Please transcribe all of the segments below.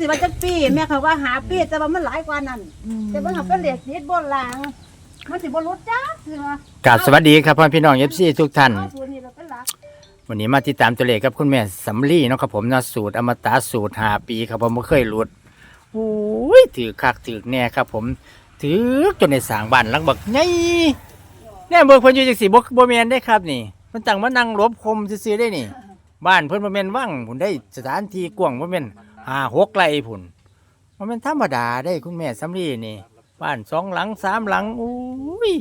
สิว่าจะปีแม่เขาว่าหาปีแต่ว่ามันหลายกว่านั้นแต่ว่าเขาเป็นเหล็กนิดบนหลังมันสิบ่รู้จ้าคือว่ากราบสวัสดีครับพ่อพี่น้องเอฟซีทุกท่าน เอาสูตรนี้เราเป็นหลักวันนี้มาติดตามตัวเลขกับคุณแม่สำลีเนาะครับผมเนาะสูตรอมตะสูตรหาปีครับผมไม่เคยหลุดโอ้ยถือคักถือแน่ครับ ผม ถือจนในสร้างบ้านหลังบักไงแน่เบิกเพิ่นอยู่จังสี่บ่บ่แม่นได้ครับนี่เพิ่นตั้งมานั่งรบคมซื่อๆได้นี่ บ้านเพิ่นบ่แม่นว่างพุ่นได้สถานที่กว้างบ่แม่น ห้าหกไร่พุ่นบ่แม่นธรรมดาได้คุณแม่สำลีนี่บ้านสองหลังสามหลังอุ้ย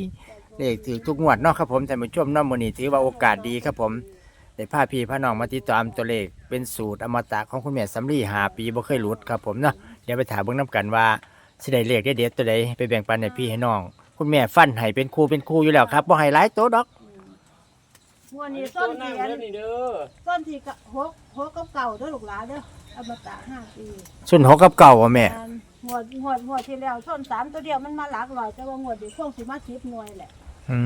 เลขถือทุกงวดเนาะครับผมท่านผู้ชมนาะมื้อนี้ถือว่าโอกาสดีครับผมได้พาพี่พาน้องมาติดตามตัวเลขเป็นสูตรอมตะของคุณแม่สำลีหาปีบ่เคยหลุดครับผมเนาะเดี๋ยวไปถามเบิ่งน้กันว่าสิได้เลขได้เด็ดตัวใดไปแบ่งปันให้พี่ให้น้อง คุณแม่ฟันให้เป็นครูเป็นครูอยู่แล้วครับบ่ให้หลายโตดอก หัวนี้ส้นเทียนส้นที่กะหกหกกับเก่าเด้อลูกหลานเด้ออมตะห้าปีส่วนหกกับเก่าบ่แม่อันงวดงวดงวดที่แล้วส้นสามตัวเดียวมันมาหลักร้อยแต่ว่างวดนี้คงสิมา10หน่วยแหละอื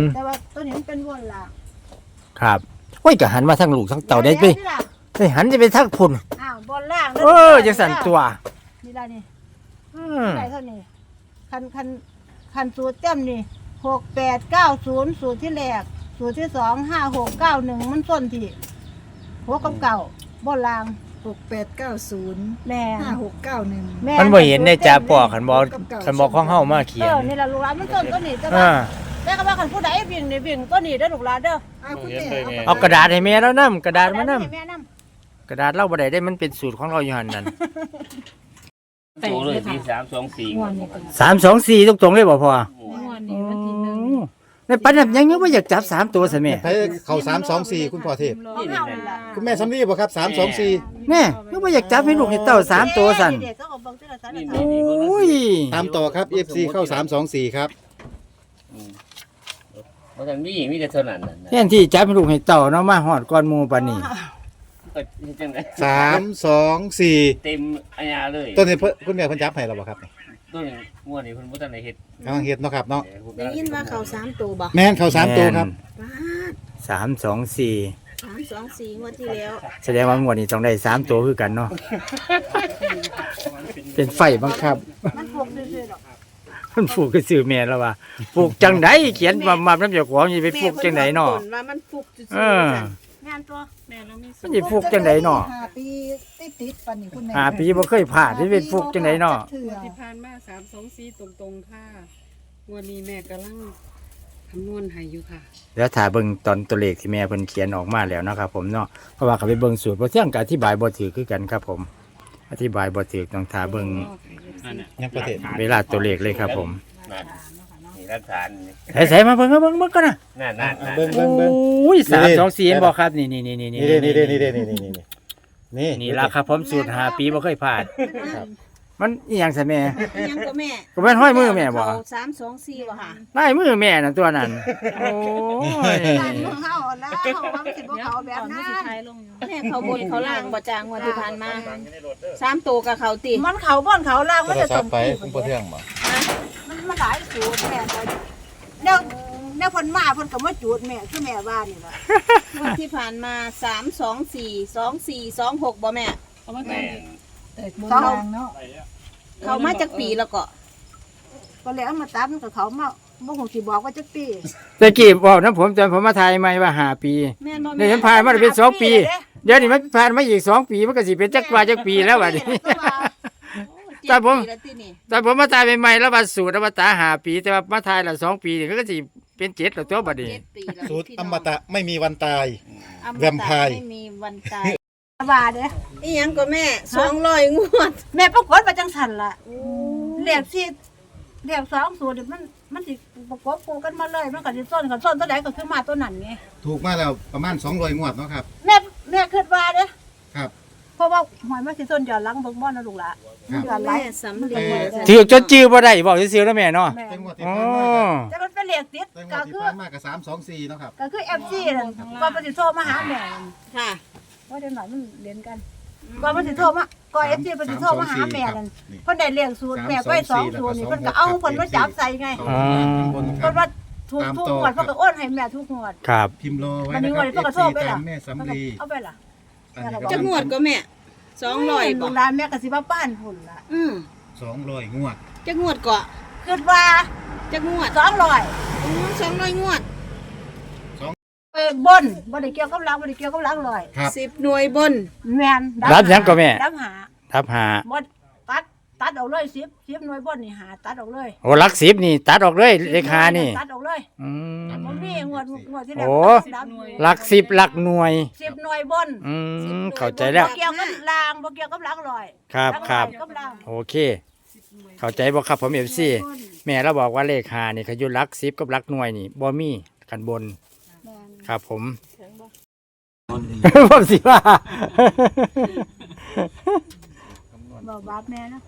มแต่ว่าตัวนี้มันเป็นวนหลักครับโอ้ยก็หันมาทางลูกทางเต่าได้ไปนี่ล่ะไปหันจะไปทางพุ่นอ้าวบนล่างด้เออจังสั่นตัวนี่ล่ะนี่อืมได้เท่านี้คันคันคันสูตรเต็มนี่หกแปดเก้าศูนย์สูตรที่แรก สูตรที่สองห้าหกเก้าหนึ่งมันส้นที่หัวกับเก่าบนล่าง หกแปดเก้าศูนย์แม่ห้าหกเก้าหนึ่งแม่มันบ่เห็นในจ่าปอคันบ่คันบ่ของเฮามาเขีเอยนอนี่ล่ะลูกหลานมันส้นตัวนี้แต่อ่าว่า แต่ก็ว่าคันผู้ใดวิ่งนี่วิ่งตัวนี้เด้อลูกหลานเด้อเอาคุณแม่เอาเอากระดาษให้แม่แล้วนํกระดาษมานํให้แม่นํกระดาษเราบ่ได้ได้มันเป็นสูตรของเราอยู่หั่นนั่นโตเลยที่สามสองสี่สามสองสี่ตรงๆเลยบ่พอวันนี้วันที่หนึ่ง ในปันแบบยังยังว่าอยากจับสามตัวสิแม่ไปเขาสามสองสี่คุณพ่อเทพ ของเฮานี่ล่ะคุณแม่สำลีบ่ครับสามสองสี่แน่ยังว่าอยากจับให้ลูกให้เต้าสามตัวสั่นเด็กก็เอาเบิ่งที่ละสันโอ้ยตามต่อครับ FC เข้าสามสองสี่ครับ เพราะฉะนั้นมีมีแต่เท่านั้นน่ะนะแทนที่จับให้ลูกให้เต้าเนาะมาหอดก้อนหมูปานนี้ ก็จังได๋สามสองสี่เต็มอัญญาเลย ต้นนี้เพิ่นคุณแม่เพิ่นจับให้เราบ่ครับ ต้นงวดนี้เพิ่นบ่ทันได้เฮ็ดกำลังเฮ็ดเนาะครับเนาะได้ยินว่าเขาสามตัวบ่แม่นเข้าสามตัวครับป้าดสามสองสี่สามสองสี่งวดที่แล้วแสดงว่างวดนี้ต้องได้สามตัวคือกันเนาะเป็นไฟบังคับ มันพวกซื่อๆดอกมันฟูกก็ซื้อแม่แล้วว่าฟูกจังไดเขียนมามาน้ำเจ้าของนี่ไปฟูกจังไดเนาะว่ามันฟุกซื่อเอองานตัวแม่เรามีมันสิฟูกจังไดเนาะห้าปีติดติดๆปันนี่คุณแม่หาปีบ่เคยผ่านที่เป็นฟูกจังไดเนาะเถื่อที่ผ่านมาสามสองสี่ตรงๆค่ะวันนี้แม่กำลังคำนวณให้อยู่ค่ะ แล้วถ้าเบิ่งตอนตัวเลขที่แม่เพิ่นเขียนออกมาแล้วเนาะครับผมเนาะเพราะว่าเขาไปเบิ่งสูตรบ่เที่ยงก็อธิบายบ่ถือคือกันครับผม อธิบายบ่ถือต้องถ้าเบิ่งนั่นน่ะ ยังประเทศ เวลาตัวเลขเลยครับผมนั่นนี่รั กฐานนี่ใส่ๆมาเบิ่งเอาเบิ่งเบิ่งก่อนนะนั่นนั่นนั่นเบิ่งเบิ่งเบิ่ง โอ้ย3 2 4เห็นบ่ครับ นี่นี่นี่นี่นี่เด้นี่เด้นี่เด้นี่นี่นี่นี่นี่นี่ล่ะครับผมสูตรห้าปีบ่เคยผ่านครับมันอีหยังซะแม่ ยังก็แม่ก็แม่นห้อยมือแม่บ่เขาสามสองสี่บ่ค่ะลายมือแม่น่ะตัวนั้น โอ้ยการเมืองเฮาแล้วเฮาว่ามันสิบ่เขาแบบนั้นแม่เขาบนเขาล่างบ่จางงวดที่ผ่านมาสามตัวกับเขาติมันเขาบ่อนเขาล่างมันโทรจะศัตพรงท์ไปคุณพ่อเทืองบ่ มันมาหลายสูตรแม่ก็แนวแนวเพิ่นมาเพิ่นก็มาจูดแม่คือแม่ว่านี่ล่ะงวดที่ผ่านมาสามสองสี่สองสี่สองหกบ่แม่ เอามาแม่ตามนเขาเขามาจากปีแล้วก็ก็เลยเอามาตัดมันก็เขามาบ่ฮู้สิบอกว่าจักปีแต่กี้บอกนะผมจำผมมาถ่ายใหม่ว่าห้าปีแม่นบ่นี่แม่ฉันผ่านมาได้เป็นสองปี เดี๋ยวนี้มันผ่านมาอีกสองปีมันก็สิเป็นจักกว่าจักปีแล้วบัดนี้เจ็ ดแต่ผมปีแล้วที่นี่แต่ผมมาถ่ายใหม่ๆแล้วว่าสูตรอมตะห้าปีแต่ว่ามาถ่ายละสองปีนี่ก็สิเป็นเจ็ดแล้วตัวบัดนี้ เจ็ดปีแล้วสูตรพี่อน้งมตะไม่มีวันตาย อมตะแวมไพร์ ไม่มีวันตายว่าเด้อีหยังก็แม่สองร้อยงวดแม่ปรากฏว่าจังซั่นล่ะเรียกสิเรียกสองสูตรนี่มันมันสิประกบคู่กันมาเลยมันก็สิซ้อนกันซ้อนตัวใดก็คือมาตัวนั้นไงถูกมาแล้วประมาณ200งวดเนาะครับ แม่แม่คิดว่าเด้อครับเพราะ ว่าหอยมันสิส้นย้อนหลังเบิ่งบ่นะลูกหล่ะครับย้อนหลัแม่งสำลีถือจนจื้อบ่ได้บอกซื่อๆแล้วแม่เนาะแม่เป็นงวดที่อ๋อผ่านมาครับแต่มันเป็นเหล็กติดเป็นงก็วดที่คือผ่านมากับ324เนาะครับ ก็คือ FC นั่นก็มันสิโทรมาหาแม่นั่นค่ะ ว่าเดี๋ยวหน่อยมันเรียนกันก็มันสิโทรมาก็ FC มันสิโทรมาหาแม่นั่นนี่เพิ่นได้เลี้ยงสูตรแม่ก็ให้สองสูตรนี่เพิ่นก็เอาเพิ่นมาจับใส่ไงเอาข้างบนคเพิ่รันบว่าถูกทุกงวดเพิ่นก็โอนให้แม่ทุกงวด ครับ พิมพ์รอไว้วันนะนี้ควัรันนี้เพิ่นก็บโทร FC ไปตาล่ะมแม่สำลีเอาไปล่ะ อันนี้จะงวดก็แม่ สองร้อยลูบ่กหลานแม่ก็สิมาป้านพุ่นล่ะอืมสองร้อยงวดจักงวดเกาะคิดว่าจักงวดสองร้อยอ๋อสองร้อยงวดไปบนบ่ได้เกี่ยวกับหลังบ่ได้เกี่ยวกับหลังร้อยครับสิบหน่วยบนแม่นรับหยังก็แม่ รับหาทับหาบ่ ตัดตัดออกเลย10 10หน่วยบนนี่หาตัดออกเลยโอ้หลักสิบนี่ ตัดออกเลยเลขานี่ตัดออกเลยอืมบ่มีงวดงวดที่แล้วโอ้ ตัดหลักสิบหลักหน่วย10หน่วยบนอืมเข้าใจแล้ว บ่เกี่ยวกับลางบ่เกี่ยวกับหลังร้อยครับหลังครับอยกับลางโอเค เข้าใจบ่ครับผมเอฟซีแม่เราบอกว่าเลขหานี่เขาอยู่หลักสิบกับหลักหน่วยนี่บ่มีกันบน ครับผม ผมสิว่า บ่บาปแม่นะ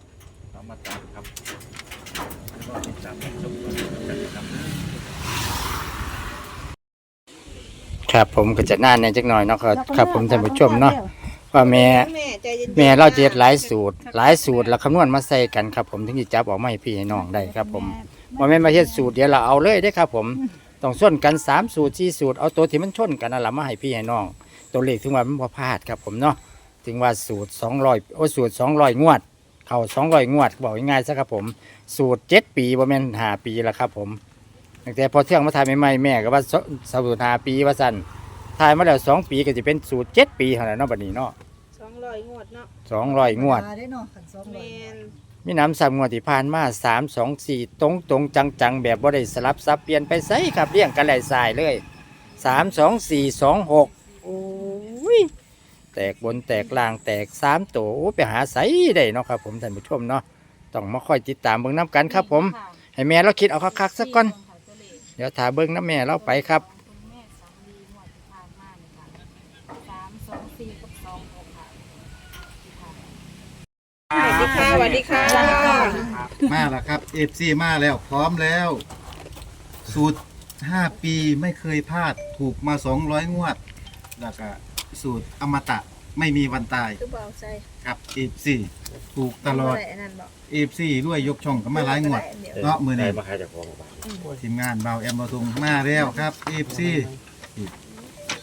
ครับผมก็จะน่านในจักหน่อยเนาะครับครับผมท่านผู้ชมเนาะว่าแม่แม่ใจเย็นๆแม่เราเจ็ดหลายสูตร หลายสูตรแล้วคำนวณมาใส่กันครับ ผมถึงจะจับออกมาให้พี่ให้น้องได้ครับ ผมว่าแม่นมาเฮ็ดสูตรเดี๋ยวเราเอาเลยได้ครับ ผมต้องส้นกันสามสูตรสี่สูตรเอาตัวที่มันชนกันนั่นแหละมาให้พี่ให้น้องตัวเลขถึงว่ามันพอพลาดครับผมเนาะถึงว่าสูตรสองร้อยโอ้สูตรสองร้อยงวด เข้าสองร้อยงวดบอกง่ายๆซะครับผม สูตรเจ็ดปีบ่แม่นหาปีแล้วครับผมตั้งแต่พอเที่ยงมาถ่ายใหม่ๆแม่ก็ว่าสสูตรหาปีว่าสั่นถ่ายมาแล้วสองปีก็จะเป็นสูตรเจ็ดปีเท่านั้นเนาะบัดนี้เนาะสองร้อยงวดเนาะสองร้อยงวดได้เนาะคันสองร้แมอยนมีน้ำสามงวดที่ผ่านมาสามสองสี่ตรงตรงจังจังๆ แบบบ่ได้สลับซับเปลี่ยนไปไสครับเรียงกันหลายสายเลยสามสองสี่สองหกโอ้ย แตกบนแตกล่างแตกสามตัวโอ้ยไปหาไสได้เนาะครับ ผมท่านผู้ชมเนาะต้องมาคอยติดตามเบิ่งน้ำกันครับ ผมให้แม่เราคิดเอาคักๆสักก่อน เดี๋ยวถาเบิ่งน้ำแม่เราไปครับสวัสดีค่ะสวัสดีค่ะ มาแล้วครับเอฟซีมาแล้วพร้อมแล้ว สูตรห้าปีไม่เคยพลาดถูกมาสองร้อยงวด แล้วก็ สูตรอมตะไม่มีวันตายคือเบาใจครับเอฟซีถูกตลอดบ่ไอันนั้นบอกเอฟซีด้วยยกช่องก็มาหลายงวด เนาะมือนี้มาขายจากของทีมงานเบาแอมบาทุงมาแล้วครับเอฟซี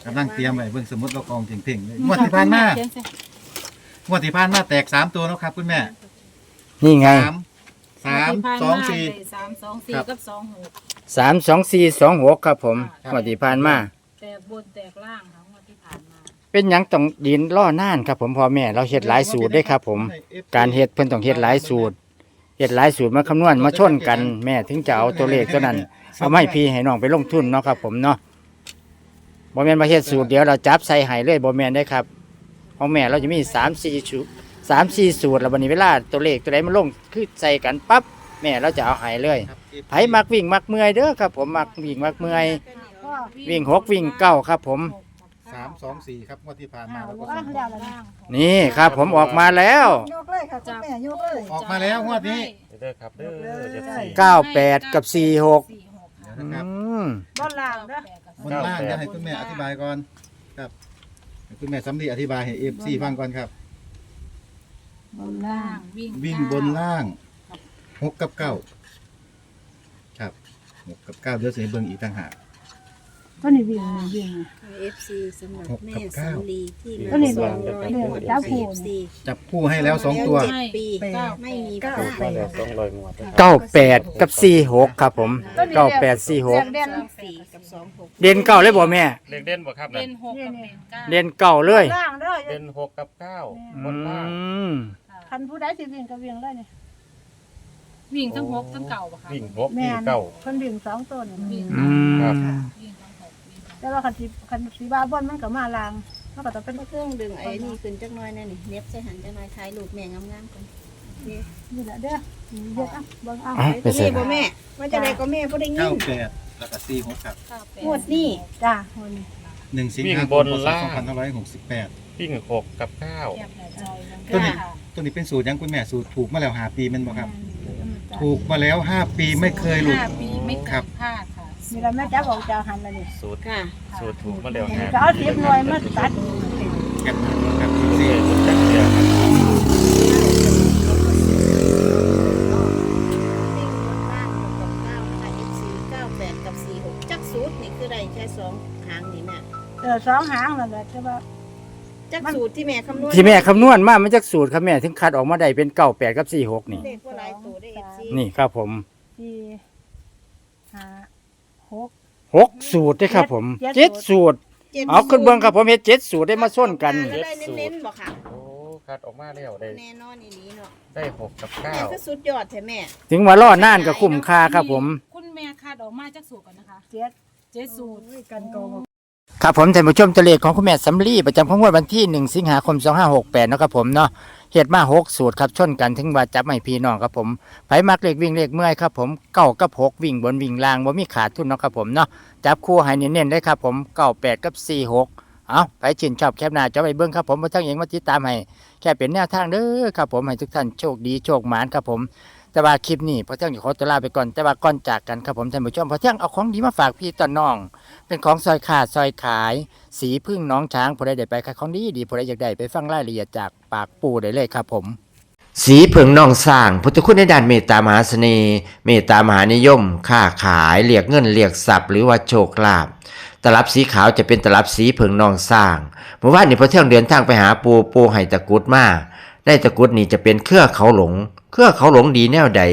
กำลังเตรียมไว้เบิ่งสมุดเรากองเพ่งๆเลยงวดที่ผ่านมางวดที่ผ่านมาแตกสามตัวเนาะครับ คุณแม่นี่ไงสามสามสองสี่ สามสองสี่ครับ กับสองหกสามสองสี่สองหกครับผมครับงวดที่ผ่านมาแตกบนแตกล่างทั้งวันที่ผ่านมา เป็นหยังต้องดินล่อนานครับผมพ่อแม่เราเฮ็ดหลายสูตรได้ครับผม การเฮ็ดเพิ่นต้องเฮ็ดหลายสูตรเฮ็ดหลายสูตรมาคำนวณมาชนกันแม่ถึงจะเอาตัวเลขตัวนั้นเอาไมาให้พี่ให้น้องไปลงทุนเนาะครับผมเนาะบ่แม่นมาเฮ็ดสูตรเดี๋ยวเราจับใส่ให้เลยบ่แม่นได้ครับของแม่เราจะมี3 4สูตร3 4สูตรแล้วบัดนี้เวลาตัวเลขตัวใดมันลงคือใส่กันปั๊บแม่เราจะเอาให้เลยไผมักวิ่งมักเมื่อยเด้อครับ ผมมักวิ่งมักเมื่อย วิ่งหกวิ่งเก้าครับผม สามสองสี่ครับงวดที่ผ่านมาเอาแล้วก็ว่าแล้วล่ะนะนี่ครับผมออกมาแล้ว ยกเลยค่ะคุณแม่ยกเลย ออกมาแล้วงวดนี้ เด้อครับเด้อเจ็ดสี่ 98 กับ 46สี่หกเดี๋ยวนะครับอืมบ่ล่างเด้อ บนล่างจะให้คุณแม่อธิบายก่อนครับให้คุณแม่สำลีอธิบายให้เอฟซีฟังก่อนครับ บนล่าง วิ่งวิ่งบนล่างหกกับเก้าครับหกกับเก้าเดี๋ยวเสียเบิ่งอีกต่างหาก ก็นี่วิ่งนี่วิ่งเอฟซีสำหรับหกแม่กับเก้าสำลีที่ก็นี่สวิ่องงร้อยเดี๋ยวงวดจับเอผูฟซีจับคู่ให้แล้วสองตัว เจ็ดปีแปดไม่มีพลาดมาแล้วสองร้อยงวดนะครับ เก้าแปดกับสี่หกครับผมเก้าแปดสี่หกเด่นสี่กับสองหกเด่นเก้าเลยบ่แม่ เลขเด่นบ่ครับเป็นั่นนหกกับเป็นเก้าเด่นเก้าเลยล่างเด้อเด่นหกกับเก้าบอืนล่างมคันผู้ใดสิวิ่งก็วิ่งเลยนี่วิ่งทั้งหกทั้งเก่าปะคะวิ่งหกแม่วิ่งนเก้า เพิ่นวิ่งสองตัวนี่วิ่งอืม แต่ว่าคันสิคันสิว่าบ่นมันก็มาล่างมันก็ต้องเป็นก็เครื่องดึงไอ้นี่ขึ้นจักหน้อยนั่นนี่เน็บใส่หันจักหน้อยท้ายลูกแม่งามๆกันนี่แหละเด้อเด็ดอะเบิ่งเอาอะไอ้ตัวนี้บ่แม่ว่าจะได้ก็แม่บ่ได้ยิเก้านแปดแล้วก็สี่หกครับเก้าแปดงวดนี้จ้าคนนี้หนึ่งสิงวิ่งหาคบมนพศล่างสองพันห้าร้อยหกสิบแปดวิ่งหกกับเก้าแคบหน้าจอยลงตัวนี้ค่ะตัวนี้เป็นสูตรยังคุณแม่สูตรถูกมาแล้วห้าปีแมันบ่ครับ ถูกมาแล้วห้าปีไม่เคยหลุด ห้าปีไม่เคครัยบ พลาดค่ะ นี่แหละแม่จับออกจากหันแล้วนี่สูตรค่ะ สูตรถูกมาแล้วฮะก็เอาสิบหน่วยมาตัดแก็บครับเสีสี่ยจุดจักเดียวครับวิ่งบนล่างหกกับเก้านะคะเอฟซีเก้าแปดกับสี่หกจักสูตรนี่คือได้แค่สองหางนี่แม่เออสองหางนั่นแหละแต่ว่าจักสูตรที่แม่คำนวณที่แม่คำนวณมามันจากสูตรครับแม่ถึงคัดออกมาได้เป็นเก้าแปดกับสี่หกนี่เด็กว่าหลายตัวได้ FC นี่ครับผมสี่ห้า หกหกสูตรได้ครับผมเจ็เจ็ดดสูตรจ็ดเอาขึ้นเบิ้งครับผมเฮ็ดเจ็ดสูตรได้มาส้นกันก็ได้เน้นๆบ่ค่ะ โอ้คัดออกมาแล้วได้แน่นอนอีหลีเนาะได้หกกับแม่เก้าก็สุดยอดแท้แม่ ถึงว่าล่อนานก็คุ้มค่าครับผม คุณแม่คาดออกมาจากสูตรกันนะคะเจ็ดเจ็ดสูตรกันโกง ครับผมท่านผู้ชมตัวเลขของคุณแม่สำลีประจำของงวดวันที่ 1 สิงหาคม 2568เนาะครับผมเนาะเฮ็ดมา6สูตรครับชนกันถึงว่าจับให้พี่น้องครับผมไผมักเลขวิ่งเลขเมื่อยครับผมเก้ากับหกวิ่งบนวิ่งล่างบ่มีขาดทุนเนาะครับผมเนาะจับคู่ให้เน้นๆเลยครับผมเก้าแปดกับสี่หกเอาไปชื่นชอบแคปหน้าจอไปเบิ่งครับผมบ่ทั้งเองมาติดตามให้แค่เป็นแนวทางเด้อครับผมให้ทุกท่านโชคดีโชคหมานครับผม แต่ว่าคลิปนี้พอเที่ยงจะขอตัวลาไปก่อน แต่ว่าก่อนจากกันครับผมท่านผู้ชมพอเที่ยงเอาของดีมาฝากพี่ตอนน้อง เป็นของซอยขาดซอยขาย สีพึ่งน้องช้างผู้ใดได้ไปขายของดีดีผู้ใดอยากได้ไปฟังรายละเอียดจากปากปู่ได้เลยครับผม สีผึ่งน้องสร้างพุทธคุณในด้านเมตตามหาเสน่ห์เมตตามหานิยมค้าขายเรียกเงินเรียกทรัพย์หรือว่าโชคลาภตลับสีขาวจะเป็นตลับสีผึ่งน้องสร้างเมื่อวานนี้พอเที่ยงเดินทางไปหาปูปูให้ตะกรุดมา ได้ตะกุดนี่จะเป็นเครือเขาหลง เครือเขาหลงดีแนวใด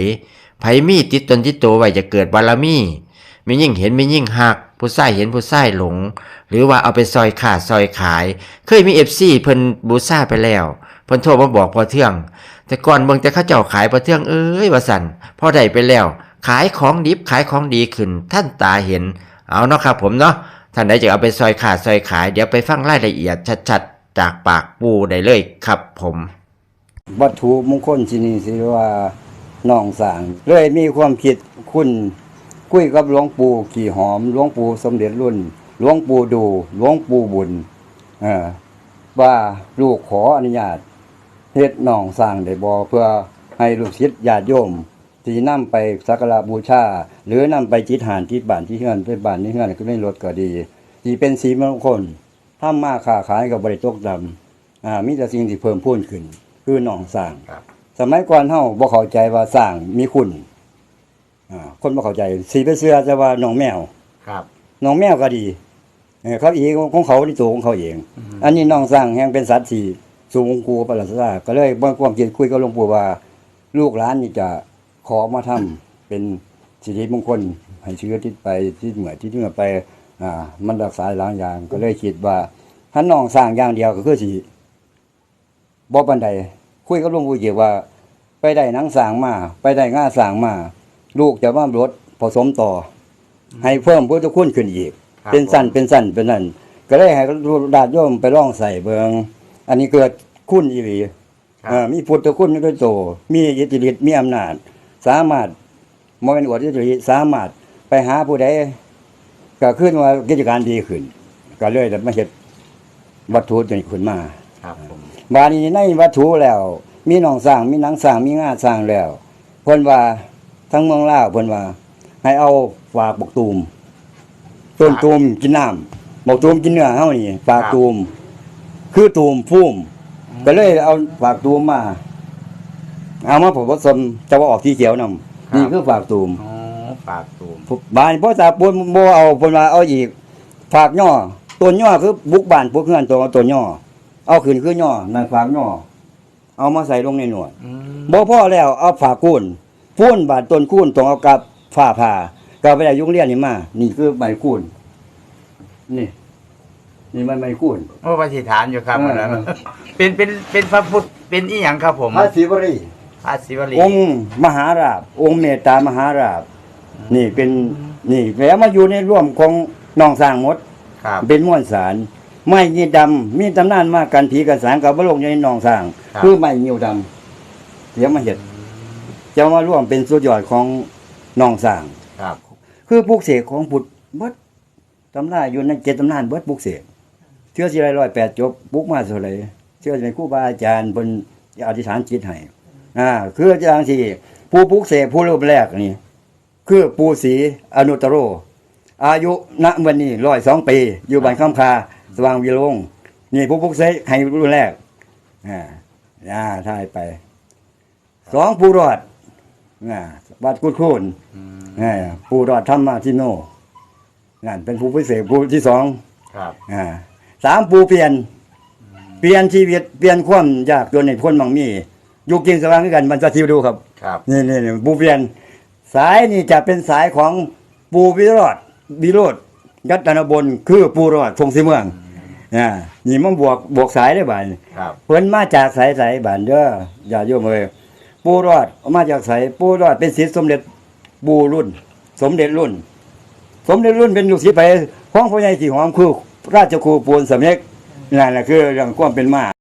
ไผมีติดตนติดตัวไว้จะเกิดบารมีมียิ่งเห็นมียิ่งหัก ผู้ใส่เห็นผู้ใส่หลง หรือว่าเอาไปซอยขาดซอยขาย เคยมีเอฟซีเพิ่นบูซ่าไปแล้วเพิ่นโทรมาบอกพอเทื่อง แต่ก่อนเบิ่งแต่เขาเจ้าขายพอเทื่องเอ้ยว่าสันพอได้ไปแล้ว ขายของดิบขายของดีขึ้น ท่านตาเห็น เอาเนาะครับผมเนาะท่านใดจะเอาไปซอยขาดซอยขาย เดี๋ยวไปฟังรายละเอียดชัดๆ จากปากปูได้เลยครับผม วัตถุมงคลที่นี่สิว่าน้องสางเลยมีความคิดคุณคุยกับหลวงปู่ขี่หอมหลวงปู่สมเด็จรุ่นหลวงปู่ดูหลวงปู่บุญว่าลูกขออนุญาตเฮ็ดน้องสร้างได้บ่เพื่อให้ลูกศิษย์ญาติโยมที่นำไปสักการะบูชาหรือนำไปจิตหานที่บ้านที่เฮือนไปบ้านที่เฮือนก็ไม่ลดก็ดีที่เป็นสีมงคลทำมาค้าขายกับบริตกดำอ่ามีแต่สิ่งที่เพิ่มพูนขึ้น คือหนองสร้างครับ สมัยก่อนเฮาบ่เข้าใจว่าสร้างมีคุณอ่าคนบ่เข้าใจสีไปเสื้อจะว่าหนองแมวครับ หนองแมวก็ดีเออเขาเองของเขาในตัวของเขาเองอันนี้หนองสร้างแห่งเป็นสัตว์ที่สูงกูประหลาดซาก็เลยบ่ความคิดคุยกับหลวงปู่ว่า ลูกหลานนี่จะขอมาทำเป็นสิริมงคลให้เชื้อที่ไปที่เหมือที่เหมือไป อ่า มันรักษาหลายอย่างก็เลยคิดว่าถ้าน้องสร้างอย่างเดียวก็คือสิบ่ปานใด คุยกับหลวงปู่เกี่ยวว่า ไปได้หนังสร้างมา ไปได้ง่าสร้างมา ลูกจะมารถผสมต่ออให้เพิ่มพุทธคุณขึ้นอีก ครับเป็นสั้นเป็นสั้นเป็นนั่นก็เลยให้ดาดโยมไปล่องใส่เบิงอันนี้เกิดคุณอีหลีครับ เอ่อมีพุทธคุณด้วยโต มีอิทธิฤทธิ์มีอำนาจ สามารถมองเป็นอวดอิทธิฤทธิ์สามารถไปหาผู้ใดก็ขึ้นว่ากิจการดีขึ้น ก็เลยได้มาเฮ็ดวัตถุตัวนี้ขึ้นมา ครับผมบาดนี้ในวัตถุแล้ว มีหนองสร้างมีหนังสร้างมีงาสร้างแล้วเพิ่นว่าทั้งเมืองลาวเพิ่นว่า ให้เอาฝากบกตูมต้นตูมกินน้ำบกตูมกินเนื้อเฮานี่ฝากตูม คือตูมพุ่มก็เลยเอาฝากตูมมา เอามาผสมจะว่าออกที่เขียวนำนี่คือฝากตูมอ๋อปากตูมบ้านพ่อตาปนบ่เอาเพิ่นว่าเอาอีกฝากย่อต้นย่อคือบุกบ้านพวกเฮือนตัวต้นย่อ เอาขึ้นคือย่อนั่นฝากย่อ เอามาใส่ลงในหนวดอืมบ่พอแล้วเอาฝากคูนพูนบาดต้นคูนต้องเอากับฝ้าผ่าก็ไปได้ยุงเรียนนี่มา นี่คือใบคูนนี่ นี่มันใบคูนโอ้ปฏิฐานอยู่ครับเอออันนั้นเป็นเป็นเป็นพระพุทธเป็นอีหยังครับผมพระศิวรีพระศิวลีองค์มหาราบ องค์เมตตามหาราบ นี่เป็นนี่แล้วมาอยู่ในร่วมของน้องสร้างหมดครับเป็นม้วนสาร ไม้ยีดำมีตำนานมากันผีกันสางกับบลงในหนองสร้าง ครับ คือไม้ยิวดำเดี๋ยวมาเห็ดจะมาร่วมเป็นสุดยอดของหนองสร้าง ครับ คือปลูกเสกของบุตรเบิดตำนาอยู่ในเจ็ดตำนานเบิดปลูกเสกเชื่อสิไรร้อยแปดจบปลูกมาเท่าไหรเชื่อสิเป็นครูบาอาจารย์บนอธิษฐานจิตให้อ่าคืออาจารย์ที่ผู้ปลูกเสกผู้รูปแรกนี่ คือปูศรีอนุตตโร อายุณวันนี้ร้อยสองปี อยู่บ้านข้ามคา สว่างวิโรงนี่ผู้พุกเสกให้รุ่นแรกอ่าอ่าทายไปสองผู้รอดอ่าวัดกุดคูนอ่าผู้รอดธรรมาทิโนนั่นเป็นผู้พิเศษผู้ที่สองครับอ่าสามผู้เปลี่ยน เปลี่ยนชีวิตเปลี่ยนความยากจนในคนบางมีอยู่กินสว่างด้วยกันมันจะทิวดูครับครับนี่นี่นี่ปูเปลี่ยน สายนี่จะเป็นสายของปูวิโรธวิโรธ ยัตนบนคือปูรอดพงศิเมืองอ่านี่มันบวกบวกสายได้บ่ายครับเพิ่นมาจากสายสายบ้านเด้ออย่าโยมเอ้ยปูรอดมาจากสายปูรอดเป็นศิษย์สมเด็จปูรุ่น สมเด็จรุ่น สมเด็จรุ่นเป็นลูกศิษย์ไปของพ่อใหญ่สีหอมคือราชครูปูนสำเร็จนั่นแหละคือเรื่องความเป็นมา